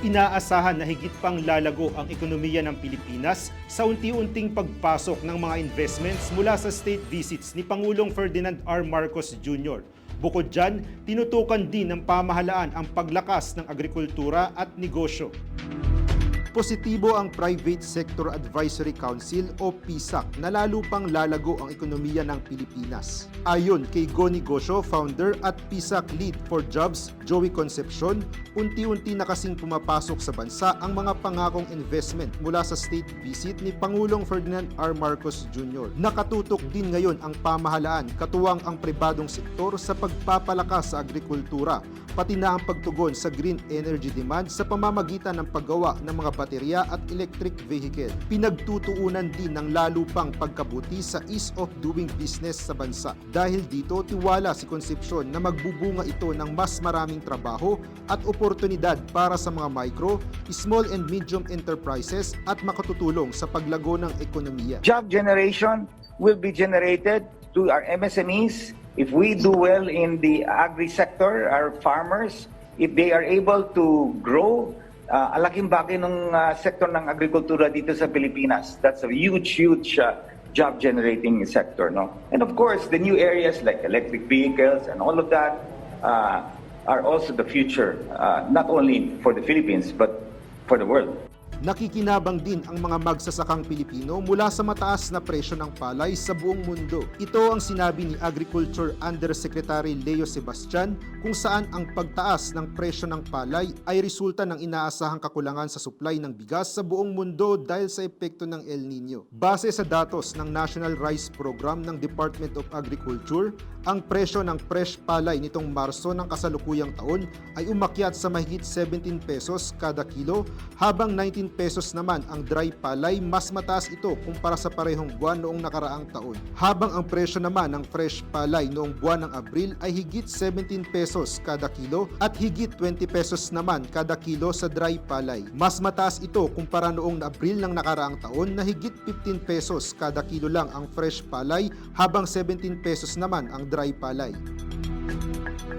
Inaasahan na higit pang lalago ang ekonomiya ng Pilipinas sa unti-unting pagpasok ng mga investments mula sa state visits ni Pangulong Ferdinand R. Marcos Jr. Bukod dyan, tinutukan din ng pamahalaan ang paglakas ng agrikultura at negosyo. Positibo ang Private Sector Advisory Council o PSAC na lalo pang lalago ang ekonomiya ng Pilipinas. Ayon kay Go Negosyo founder at PSAC lead for jobs, Joey Concepcion, unti-unti na kasing pumapasok sa bansa ang mga pangakong investment mula sa state visit ni Pangulong Ferdinand R. Marcos Jr. Nakatutok din ngayon ang pamahalaan katuwang ang pribadong sektor sa pagpapalakas sa agrikultura pati na ang pagtugon sa green energy demand sa pamamagitan ng paggawa ng mga baterya at electric vehicle. Pinagtutuunan din ng lalo pang pagkabuti sa ease of doing business sa bansa. Dahil dito, tiwala si Concepcion na magbubunga ito ng mas maraming trabaho at oportunidad para sa mga micro, small and medium enterprises at makatutulong sa paglago ng ekonomiya. Job generation will be generated to our MSMEs. If we do well in the agri sector, our farmers, if they are able to grow, uh, alaking bagay ng uh, sektor ng agrikultura dito sa Pilipinas. That's a huge, huge uh, job generating sector. No? And of course, the new areas like electric vehicles and all of that uh, are also the future, uh, not only for the Philippines, but for the world. Nakikinabang din ang mga magsasakang Pilipino mula sa mataas na presyo ng palay sa buong mundo. Ito ang sinabi ni Agriculture Undersecretary Leo Sebastian kung saan ang pagtaas ng presyo ng palay ay resulta ng inaasahang kakulangan sa supply ng bigas sa buong mundo dahil sa epekto ng El Nino. Base sa datos ng National Rice Program ng Department of Agriculture, ang presyo ng fresh palay nitong Marso ng kasalukuyang taon ay umakyat sa mahigit 17 pesos kada kilo habang 19 pesos naman ang dry palay mas mataas ito kumpara sa parehong buwan noong nakaraang taon. Habang ang presyo naman ng fresh palay noong buwan ng Abril ay higit 17 pesos kada kilo at higit 20 pesos naman kada kilo sa dry palay. Mas mataas ito kumpara noong Abril ng nakaraang taon na higit 15 pesos kada kilo lang ang fresh palay habang 17 pesos naman ang dry palay.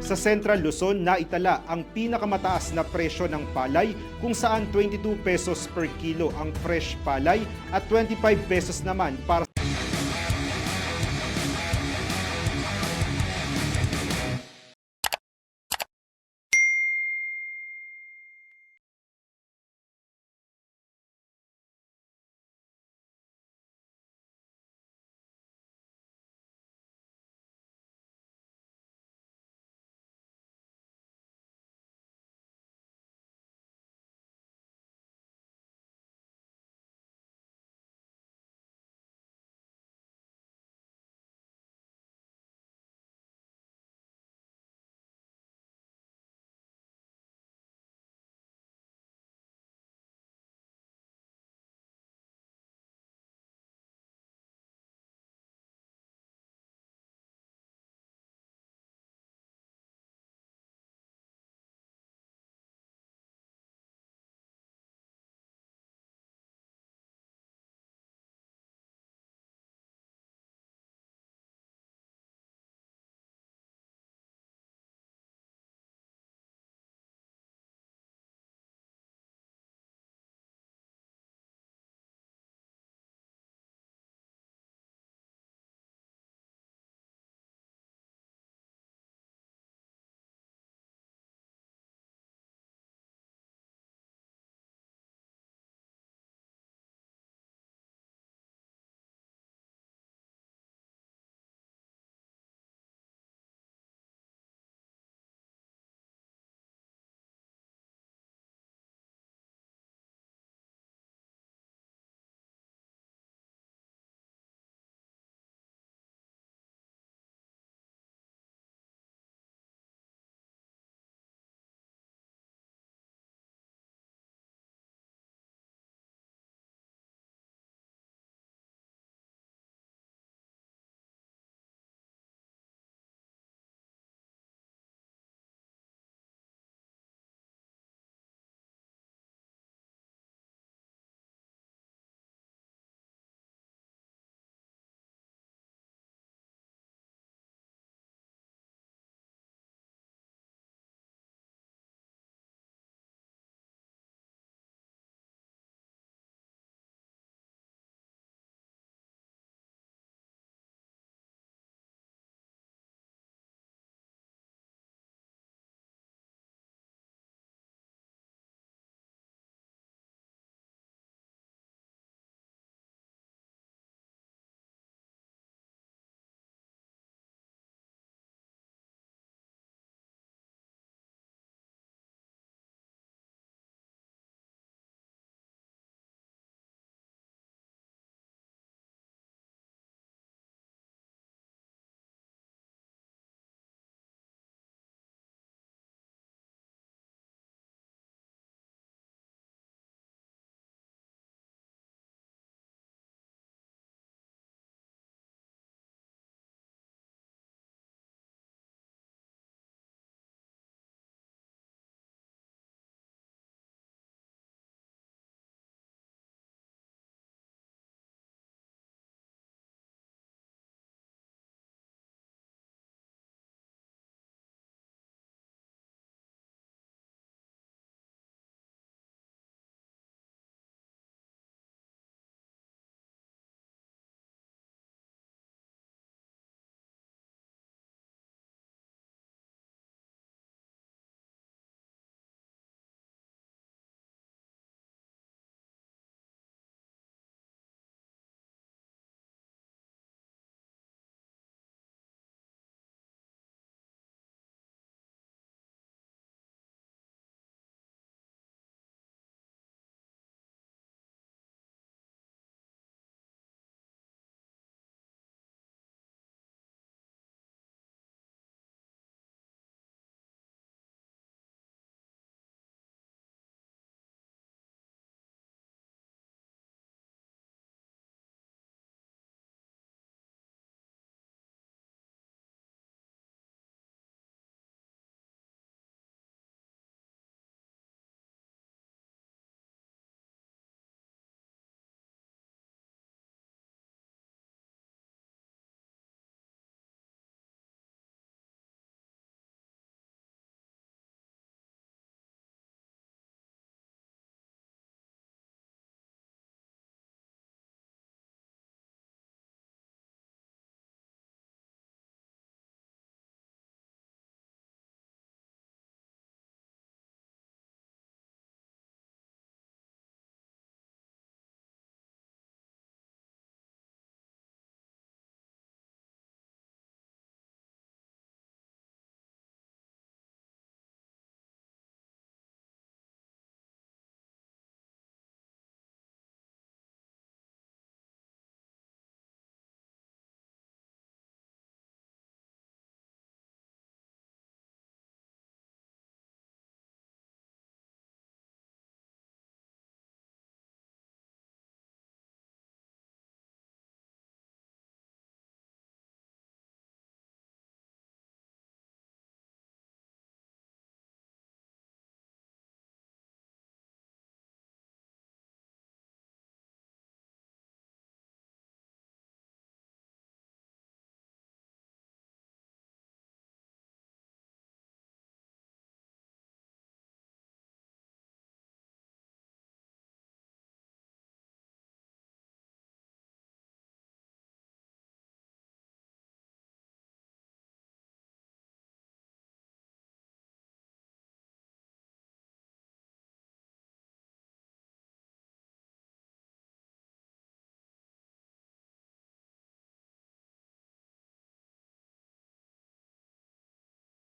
Sa Central Luzon, naitala ang pinakamataas na presyo ng palay kung saan 22 pesos per kilo ang fresh palay at 25 pesos naman para